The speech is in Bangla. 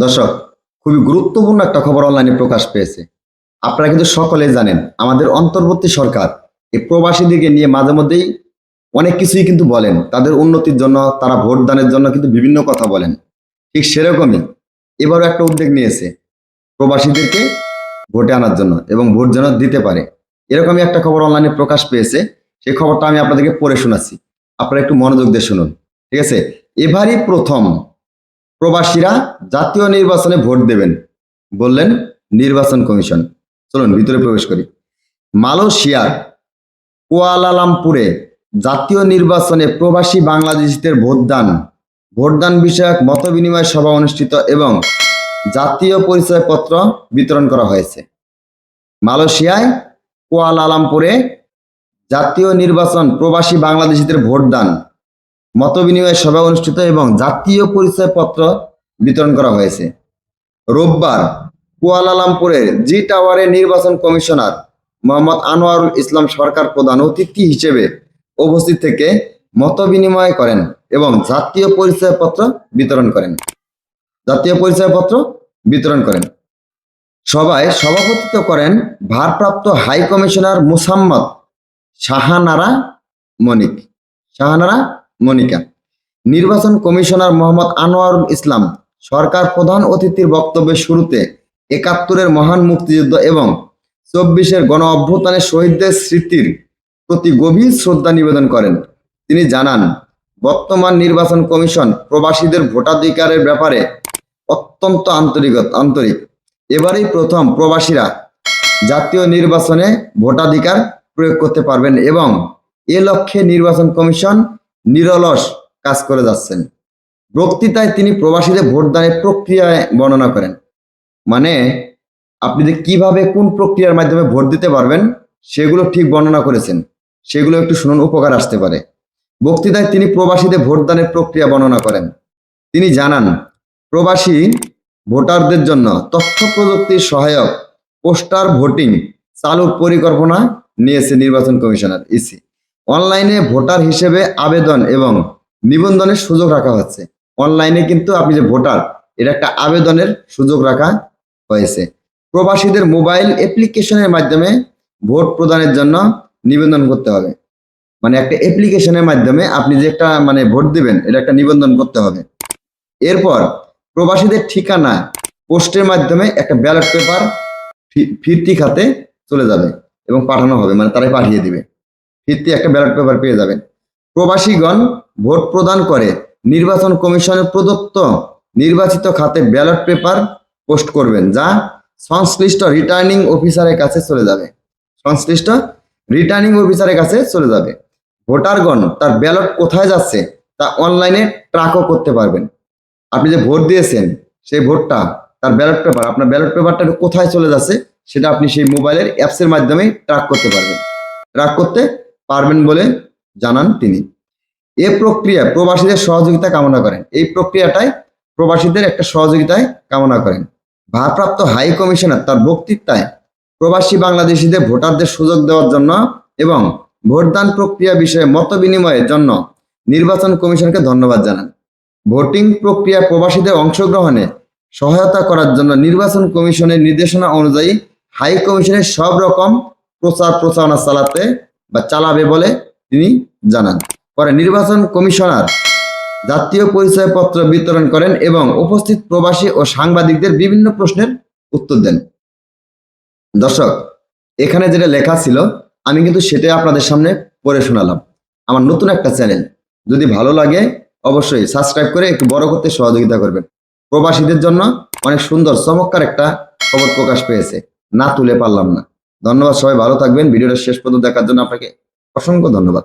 দর্শক, খুবই গুরুত্বপূর্ণ একটা খবর অনলাইনে প্রকাশ পেয়েছে। আপনারা কিন্তু সকলেই জানেন, আমাদের অন্তর্বর্তী সরকার এই প্রবাসীদেরকে নিয়ে মাঝে মধ্যেই অনেক কিছুই কিন্তু বলেন। তাদের উন্নতির জন্য, তারা ভোট দানের জন্য কিন্তু বিভিন্ন কথা বলেন। ঠিক সেরকমই এবারও একটা উদ্যোগ নিয়েছে প্রবাসীদেরকে ভোটে আনার জন্য এবং ভোট যেন দিতে পারে। এরকমই একটা খবর অনলাইনে প্রকাশ পেয়েছে। সেই খবরটা আমি আপনাদেরকে পড়ে শোনাচ্ছি। আপনারা একটু মনোযোগ দিয়ে শুনুন। ঠিক আছে? এবারই প্রথম প্রবাসীরা জাতীয় নির্বাচনে ভোট দেবেন বললেন নির্বাচন কমিশন। চলুন, ভিতরে প্রবেশ করি। মালয়েশিয়ার কুয়ালালামপুরে জাতীয় নির্বাচনে প্রবাসী বাংলাদেশিদের ভোটদান ভোটদান বিষয়ক মতবিনিময় সভা অনুষ্ঠিত এবং জাতীয় পরিচয়পত্র বিতরণ করা হয়েছে। মালয়েশিয়ায় কুয়ালালামপুরে জাতীয় নির্বাচন প্রবাসী বাংলাদেশিদের ভোটদান মতবিনিময় সভা অনুষ্ঠিত এবং জাতীয় পরিচয়পত্র বিতরণ করা হয়েছে। রোববার কুয়ালালামপুরের জি টাওয়ারে নির্বাচন কমিশনার মোহাম্মদ আনোয়ারুল ইসলাম সরকার প্রধান অতিথি হিসেবে উপস্থিত থেকে মতবিনিময় করেন এবং জাতীয় পরিচয়পত্র বিতরণ করেন। জাতীয় পরিচয়পত্র বিতরণ করেন। সভায় সভাপতিত্ব করেন ভারপ্রাপ্ত হাই কমিশনার মুসাম্মদ শাহানারা মনিক। শাহানারা মনিকা, নির্বাচন কমিশনার মোহাম্মদ আনোয়ারুল ইসলাম, সরকার প্রধান অতিথির বক্তব্যের শুরুতে একাত্তরের মহান মুক্তিযুদ্ধ এবং চব্বিশের গণ অভ্যুত্থানের শহীদদের স্মৃতির প্রতি গভীর শ্রদ্ধা নিবেদন করেন। তিনি জানান, বর্তমান নির্বাচন কমিশন প্রবাসীদের ভোটাধিকারের ব্যাপারে অত্যন্ত আন্তরিক আন্তরিক। এবারেই প্রথম প্রবাসীরা জাতীয় নির্বাচনে ভোটাধিকার প্রয়োগ করতে পারবেন এবং এ লক্ষ্যে নির্বাচন কমিশন নিরলস কাজ করে যাচ্ছেন। বক্তৃতায় তিনি প্রবাসীদের ভোটদানের প্রক্রিয়ায় বর্ণনা করেন। মানে আপনি যে কীভাবে কোন প্রক্রিয়ার মাধ্যমে ভোট দিতে পারবেন, সেগুলো ঠিক বর্ণনা করেছেন। সেগুলো একটু শুনুন, উপকার আসতে পারে। বক্তৃতায় তিনি প্রবাসীদের ভোটদানের প্রক্রিয়া বর্ণনা করেন। তিনি জানান, প্রবাসী ভোটারদের জন্য তথ্য প্রযুক্তির সহায়ক পোস্টার ভোটিং চালুর পরিকল্পনা নিয়েছে নির্বাচন কমিশনার ইসি। অনলাইনে ভোটার হিসেবে আবেদন এবং নিবন্ধনের সুযোগ রাখা হচ্ছে। অনলাইনে কিন্তু আপনি যে ভোটার এটা একটা আবেদনের সুযোগ রাখা হয়েছে। প্রবাসীদের মোবাইল অ্যাপ্লিকেশনের মাধ্যমে ভোট প্রদানের জন্য নিবন্ধন করতে হবে। মানে একটা অ্যাপ্লিকেশনের মাধ্যমে আপনি যে একটা মানে ভোট দিবেন, এটা একটা নিবন্ধন করতে হবে। এরপর প্রবাসীদের ঠিকানা, পোস্টের মাধ্যমে একটা ব্যালট পেপার ফিরতি খাতে চলে যাবে এবং পাঠানো হবে মানে তারাই পাঠিয়ে দিবে। ফিরতি একটা ব্যালট পেপার পেয়ে যাবেন। প্রবাসীগণ ভোট প্রদান করে নির্বাচন কমিশনের প্রদত্ত নির্বাচিত খাতে ব্যালট পেপার পোস্ট করবেন, যা সংশ্লিষ্ট রিটার্নিং অফিসারের কাছে চলে যাবে। সংশ্লিষ্ট রিটার্নিং অফিসারের কাছে চলে যাবে। ভোটারগণ তার ব্যালট কোথায় যাচ্ছে তা অনলাইনে ট্র্যাকও করতে পারবেন। আপনি যে ভোট দিয়েছেন, সেই ভোটটা, তার ব্যালট পেপার, আপনার ব্যালট পেপারটা কোথায় চলে যাচ্ছে, সেটা আপনি সেই মোবাইলের অ্যাপসের মাধ্যমে ট্র্যাক করতে পারবেন। ট্র্যাক করতে পারবেন বলে জানান তিনি। এ প্রক্রিয়া প্রবাসীদের সহযোগিতা কামনা করেন। এই প্রক্রিয়াটাই প্রবাসীদের একটা সহযোগিতায় কামনা করেন। ভারপ্রাপ্ত হাই কমিশনার তার বক্তৃতায় প্রবাসী বাংলাদেশিদের ভোটারদের সুযোগ দেওয়ার জন্য এবং ভোটদান প্রক্রিয়া বিষয়ে মত বিনিময়ের জন্য নির্বাচন কমিশনকে ধন্যবাদ জানান। ভোটিং প্রক্রিয়া প্রবাসীদের অংশগ্রহণে সহায়তা করার জন্য নির্বাচন কমিশনের নির্দেশনা অনুযায়ী হাই কমিশনের সব রকম প্রচার প্রচারণা চালাতে বা চালাবে বলে তিনি জানান। পরে নির্বাচন কমিশনার জাতীয় পরিচয়পত্র বিতরণ করেন এবং উপস্থিত প্রবাসী ও সাংবাদিকদের বিভিন্ন প্রশ্নের উত্তর দেন। দর্শক, এখানে যেটা লেখা ছিল, আমি কিন্তু সেটাই আপনাদের সামনে পড়ে শোনালাম। আমার নতুন একটা চ্যানেল। যদি ভালো লাগে, অবশ্যই সাবস্ক্রাইব করে একটু বড় করতে সহযোগিতা করবেন। প্রবাসীদের জন্য অনেক সুন্দর, চমৎকার একটা খবর প্রকাশ পেয়েছে। না তুলে পারলাম না। ধন্যবাদ সবাই ভালো থাকবেন। ভিডিওটা শেষ পর্যন্ত দেখার জন্য আপনাকে অসংখ্য ধন্যবাদ।